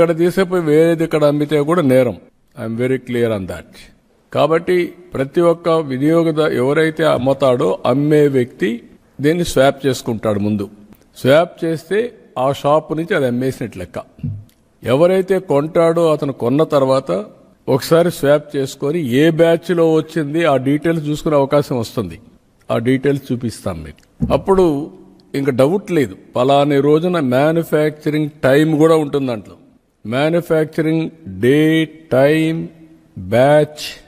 ఇక్కడ తీసేపోయి వేరేది ఇక్కడ అమ్మితే కూడా నేరం. I'm very clear on that కాబట్టి ప్రతి ఒక్క వినియోగద ఎవరైతే అమ్ముతాడో అమ్మే వ్యక్తి దీన్ని స్వాప్ చేసుకుంటాడు ముందు. స్వాప్ చేస్తే ఆ షాప్ నుంచి అది అమ్మేసినట్టు లెక్క. ఎవరైతే కొంటాడో అతను కొన్న తర్వాత ఒకసారి స్వాప్ చేసుకొని ఏ బ్యాచ్లో వచ్చింది ఆ డీటెయిల్స్ చూసుకునే అవకాశం వస్తుంది. ఆ డీటెయిల్స్ చూపిస్తాం మీకు. అప్పుడు ఇంకా డౌట్ లేదు. పలాని రోజున మ్యానుఫ్యాక్చరింగ్ టైం కూడా ఉంటుంది దాంట్లో. మ్యానుఫ్యాక్చరింగ్ డే టైం బ్యాచ్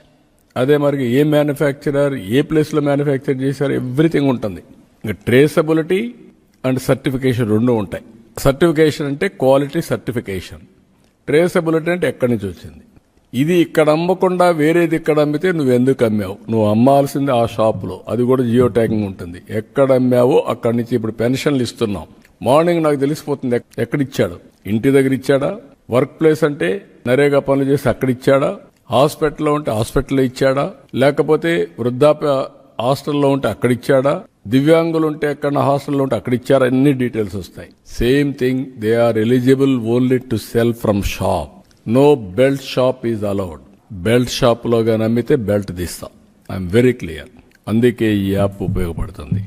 అదే మరి ఏ మ్యానుఫ్యాక్చరర్ ఏ ప్లేస్లో మ్యానుఫ్యాక్చర్ చేశారు ఎవ్రీథింగ్ ఉంటుంది. ఇంకా ట్రేసబిలిటీ అండ్ సర్టిఫికేషన్ రెండు ఉంటాయి. సర్టిఫికేషన్ అంటే క్వాలిటీ సర్టిఫికేషన్ ట్రేసబిలిటీ అంటే ఎక్కడి నుంచి వచ్చింది? ఇది ఇక్కడ అమ్మకుండా వేరేది ఇక్కడ అమ్మితే నువ్వు ఎందుకు అమ్మావు? నువ్వు అమ్మాల్సింది ఆ షాప్లో. అది కూడా జియో ట్యాగింగ్ ఉంటుంది. ఎక్కడ అమ్మావో అక్కడి నుంచి ఇప్పుడు పెన్షన్లు ఇస్తున్నాం. మార్నింగ్ నాకు తెలిసిపోతుంది ఎక్- ఎక్కడ ఇచ్చాడు ఇంటి దగ్గర ఇచ్చాడా? వర్క్ ప్లేస్ అంటే నరేగా పనులు చేసి అక్కడ ఇచ్చాడా? హాస్పిటల్లో ఉంటే హాస్పిటల్లో ఇచ్చాడా? లేకపోతే వృద్ధాప్య హాస్టల్లో ఉంటే అక్కడ ఇచ్చాడా? దివ్యాంగులు ఉంటే ఎక్కడ హాస్టల్లో ఉంటే అక్కడ ఇచ్చారా? అన్ని డీటెయిల్స్ వస్తాయి. Same thing they are eligible only to sell from shop no belt shop is allowed belt షాప్లో కానీ అమ్మితే బెల్ట్ తీస్తాం. ఐఎమ్ వెరీ క్లియర్ అందుకే ఈ యాప్ ఉపయోగపడుతుంది.